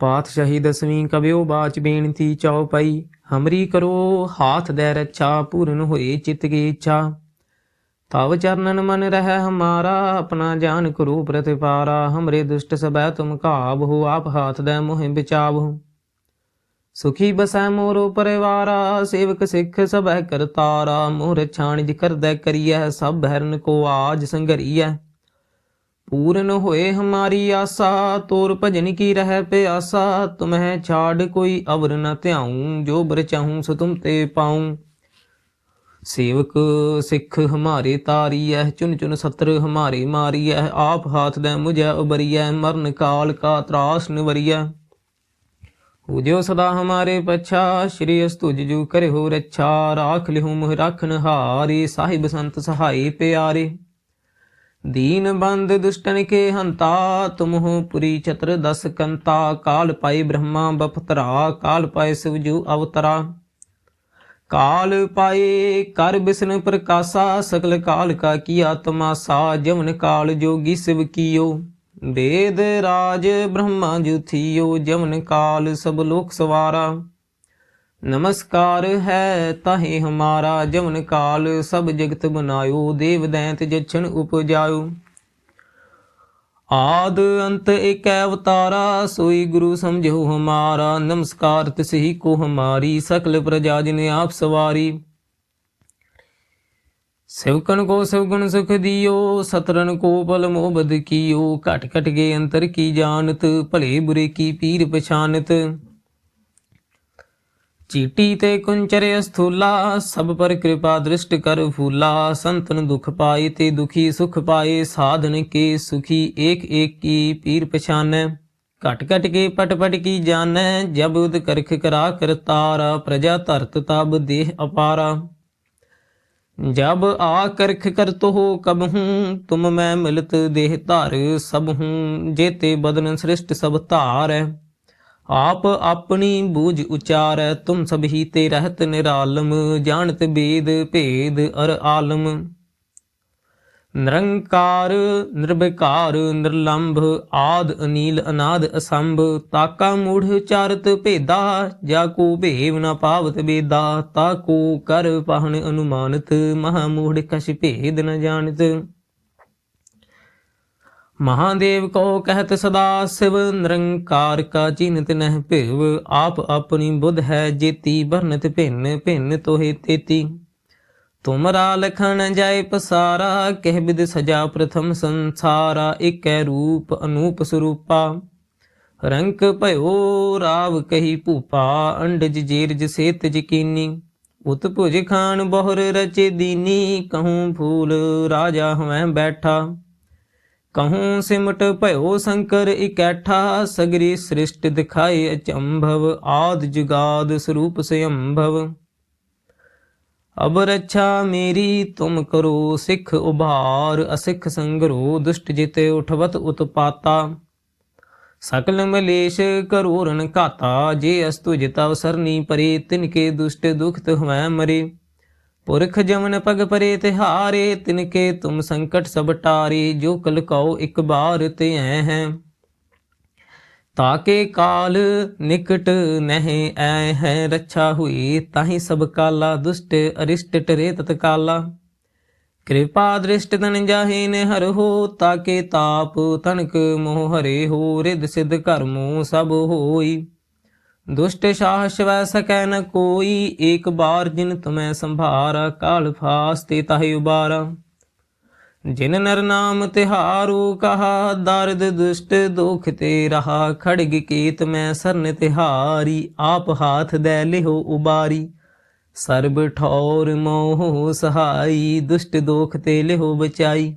ਪਾਤਸ਼ਾਹੀ ਦਸਵੀਂ ਕਬਿਓ ਬਾਚ ਬੇਨਤੀ ਚਾਉ ਪਈ। ਹਮਰੀ ਕਰੋ ਹਾਥ ਦੇ ਰੱਛਾ, ਪੂਰਨ ਹੋਏ ਚਿਤ ਕੀ ਇੱਛਾ। ਤਵ ਚਰਨਨ ਮਨ ਰਹਿ ਹਮਾਰਾ, ਆਪਣਾ ਜਾਨ ਕਰੋ ਪ੍ਰਤਿਪਾਰਾ। ਹਮਰੇ ਦੁਸ਼ਟ ਸਬੈ ਤੁਮ ਕਾਬਹੁ ਆਪ ਹਾਥ ਦੇ ਮੋਹਿ ਬਿਚਾਵਹੁ ਸੁਖੀ ਬਸੈ ਮੋਰੋ ਪਰਿਵਾਰਾ, ਸੇਵਕ ਸਿੱਖ ਸਭੈ ਕਰਤਾਰਾ। ਮੋਰ ਛਾਣਿਜ ਕਰਦੈ ਕਰੀਐ, ਸਭ ਹਰਨ ਕੋ ਆਜ ਸੰਗਰੀਐ। ਪੂਰਨ ਹੋਏ ਹਮਾਰੀ ਆਸਾ, ਤੋਰ ਭਜਨ ਕੀ ਰਹਿ ਪਿਆਸਾ, ਤੁਮਹਿ ਛਾੜ ਕੋਈ ਅਵਰ ਨ ਧਿਆਉ, ਜੋ ਬਰ ਚਾਹੂੰ ਸੋ ਤੁਮ ਤੇ ਪਾਉ। ਸੇਵਕ ਸਿੱਖ ਹਮਾਰੇ ਤਾਰੀਐ ਚੁਨ ਚੁਨ ਸਤਰ ਹਮਾਰੇ ਮਾਰੀਐ, ਆਪ ਹਾਥ ਦੇ ਮੁਝੈ ਉਬਰੀਐ ਮਰਨ ਕਾਲ ਕਾ ਤਰਾਸ ਨਿਵਰੀਐ। ਉਜਿਓ ਸਦਾ ਹਮਾਰੇ ਪਛਾ, ਸ਼੍ਰੀ ਅਸਤੁਜ ਜੂ ਕਰੇ ਰੱਛਾ, ਰਾਖ ਲਿਹੂ ਮੁਹ ਰਖਨ ਹਾਰੇ, ਸਾਹਿਬ ਸੰਤ ਸਹਾਈ ਪਿਆਰੇ। ਦੀਨ ਬੰਦ ਦੁਸ਼ਟਨ ਕੇ ਹੰਤਾ ਤੁਮਹੁ ਪੁਰੀ ਚਤਰ ਦਸ ਕੰਤਾ, ਕਾਲ ਪਾਈ ਬ੍ਰਹਮਾ ਬਪਤਰਾ ਕਾਲ ਪਾਏ ਸਿਵਜੂ ਅਵਤਰਾ। ਕਾਲ ਪਾਏ ਕਰ ਬਿਸਨ ਪ੍ਰਕਾਸ਼ਾ, ਸਕਲ ਕਾਲ ਕਾ ਕੀਆ ਤਮਾਸਾ ਜਮਨ ਕਾਲ ਜੋਗੀ ਸਿਵ ਕੀਓ। ਵੇਦ ਰਾਜ ਬ੍ਰਹਮਾ ਜੁਥਿਓ ਜਮਨ ਕਾਲ ਸਭ ਲੋਕ ਸਵਾਰਾ। ਨਮਸਕਾਰ ਹੈ ਤਾਹੇ ਹਮਾਰਾ ਜਵਨ ਕਾਲ, ਸਭ ਜਗਤ ਬਨਾਇਓ, ਦੇਵ ਦੈਂਤ ਜਛਣ ਉਪਜਾਇਓ। ਆਦ ਅੰਤ ਏਕ ਅਵਤਾਰਾ, ਸੋਈ ਗੁਰੂ ਸਮਝੋ ਹਮਾਰਾ। ਨਮਸਕਾਰ ਤਿਸਹੀ ਕੋ ਹਮਾਰੀ, ਸਕਲ ਪ੍ਰਜਾ ਜਿਨ ਆਪ ਸਵਾਰੀ। ਸਿਵਕਨ ਕੋ ਸਿਵਗੁਣ ਸੁਖ ਦਿਓ ਸਤਰਨ ਕੋ ਬਲ ਮੋਬਦ ਕੀਓ। ਘਟ ਘਟ ਕੇ ਅੰਤਰ ਕੀ ਜਾਣਤ, ਭਲੇ ਬੁਰੇ ਕੀ ਪੀਰ ਪਛਾਨਤ। ਚੀਟੀ ਤੇ ਕੁੰਚਰੇ ਸਥੂਲਾ ਸਭ ਪਰ ਕਿਰਪਾ ਦ੍ਰਿਸ਼ਟ ਕਰ ਫੂਲਾ। ਸੰਤਨ ਦੁਖ ਪਾਏ ਤੇ ਦੁਖੀ ਸੁਖ ਪਾਏ, ਸਾਧਨ ਕੇ ਸੁਖੀ ਏਕ ਏਕ ਕੀ ਪੀਰ ਪਛਾਨੈ। ਘਟ ਘਟ ਕੇ ਪਟ ਪਟ ਕੀ ਜਾਣੈ ਜਬ ਉਦ ਕਰਖ ਕਰਾ ਕਰਤਾਰਾ ਪ੍ਰਜਾ ਧਰਤ ਤਬ ਦੇਹ ਅਪਾਰਾ। ਜਬ ਆ ਕਰਖ ਕਰਤ ਹੋ ਕਬਹੂ ਤੁਮ ਮੈਂ ਮਿਲਤ ਦੇਹ ਧਾਰ ਸਭ ਹੂੰ, ਜੇਤੇ ਬਦਨ ਸ੍ਰਿਸ਼ਟ ਸਭ ਧਾਰੈ। ਆਪ ਆਪਣੀ ਬੂਝ ਉਚਾਰੈ, ਤੁਮ ਸਭ ਹੀ ਤੇ ਰਹਿਤ ਨਿਰਾਲਮ, ਜਾਣਤ ਬੇਦ ਭੇਦ ਅਰ ਆਲਮ। ਨਿਰੰਕਾਰ ਨਿਰਭਕਾਰ ਨਿਰਲੰਭ, ਆਦ, ਅਨੀਲ, ਅਨਾਦ, ਅਸੰਭ, ਤਾਕਾ ਮੂੜ ਚਾਰਤ ਭੇਦਾ, ਜਾ ਕੋ ਭੇਵ ਨ ਪਾਵਤ ਬੇਦਾ, ਤਾ ਕੋ ਕਰ ਪਾਹਣ ਅਨੁਮਾਨਤ, ਮਹਾ ਮੂੜ ਕਛ ਭੇਦ ਨ ਜਾਣਤ। ਮਹਾਦੇਵ ਕੋ ਕਹਿਤ ਸਦਾ ਸਿਵ, ਨਿਰੰਕਾਰ ਕਾ ਚਿਨਤ ਨਹਿ ਭਿਵ, ਆਪ ਆਪਣੀ ਬੁੱਧ ਹੈ ਜੇਤੀ ਬਰਨਤ ਭਿੰਨ ਭਿੰਨ ਤੋਹਿ ਤੇਤੀ। ਤੁਮਰਾ ਲਖਣ ਜਾਏ ਪਸਾਰਾ, ਕਹਿ ਬਿਦ ਸਜਾ ਪ੍ਰਥਮ ਸੰਸਾਰਾ ਇਕੈ ਰੂਪ ਅਨੂਪ ਸਰੂਪਾ। ਰੰਕ ਭਇਓ ਰਾਵ ਕਹੀ ਭੂਪਾ, ਅੰਡਜ ਜੀਰਜ ਸੇਤ ਜਕੀਨੀ। ਉਤ ਭੁਜ ਖਾਨ ਬਹੁਰ ਰਚੇ ਦੀਨੀ, ਕਹੂੰ ਫੂਲ ਰਾਜਾ ਹਵੈ ਬੈਠਾ। ਕਹੂੰ ਸਿਮਟ ਭਇਓ ਸ਼ੰਕਰ ਇਕੈਠਾ ਸਗਰੀ ਸ੍ਰਿਸ਼ਟ ਦਿਖਾਏ ਅਚੰਭਵ ਆਦ ਜੁਗਾਦ ਸਰੂਪ ਸਯੰਭਵ ਅਬ ਰੱਛਾ ਮੇਰੀ ਤੁਮ ਕਰੋ ਸਿੱਖ ਉਭਾਰ ਅਸਿੱਖ ਸੰਗਰੋ ਦੁਸ਼ਟ ਜਿਤੇ ਉਠਵਤ ਉਤਪਾਤਾ ਸਕਲ ਮਲੇਸ਼ ਕਰੋਰਨ ਘਾਤਾ ਜੇ ਅਸਤੁ ਜਿਤਵ ਸਰਨੀ ਪਰੇ ਤਿਨਕੇ ਦੁਸ਼ਟ ਦੁਖਤ ਹਵੈ ਮਰੇ ਪੁਰਖ ਜਮਨ ਪਗ ਪਰੇ ਤਿਹਾਰੇ, ਤਿਨਕੇ ਤੁਮ ਸੰਕਟ ਸਭ ਟਾਰੇ, ਜੋ ਕਲ ਕਉ ਇੱਕ ਬਾਰ ਤੇ ਐ ਹੈ। ਤਾਕੇ ਕਾਲ ਨਿਕਟ ਨਹਿ ਐ ਹੈ, ਰੱਛਾ ਹੋਈ ਤਾਹੀ ਸਭ ਕਾਲਾ, ਦੁਸ਼ਟ ਅਰਿਸ਼ਟ ਟਰੇ ਤਤਕਾਲਾ। ਕਿਰਪਾ ਦ੍ਰਿਸ਼ਟ ਤਨ ਜਾਹੇ ਨੇ ਹਰ ਹੋ, ਤਾਕੇ ਤਾਪ ਤਨਕ ਮੋਹ ਹਰੇ ਹੋ ਰਿਦ ਸਿਧ ਕਰਮੋ ਸਭ ਹੋਈ। ਦੁਸ਼ਟ ਸਾਹ ਸ਼ਵੈ ਸਕੈ ਨ ਕੋਈ, ਏਕ ਬਾਰ ਜਿਨ ਤੁਮੈ ਸੰਭਾਰਾ, ਕਾਲ ਫਾਸ ਤੇ ਤਾਹੇ ਉਬਾਰਾ। ਜਿਨ ਨਰ ਨਾਮ ਤਿਹਾਰੂ, ਕਹਾ ਦਰਦ ਦੁਸ਼ਟ, ਦੁਖ ਤੇ ਰਹਾ ਖੜਗ ਕੀਤ ਮੈਂ ਸਰਨ ਤਿਹਾਰੀ, ਆਪ ਹਾਥ ਦੇ ਲਿਹੋ ਉਬਾਰੀ। ਸਰਬ ਠੌਰ ਮੋਹ ਸਹਾਈ, ਦੁਸ਼ਟ ਦੋਖ ਤੇ ਲਿਹੋ ਬਚਾਈ।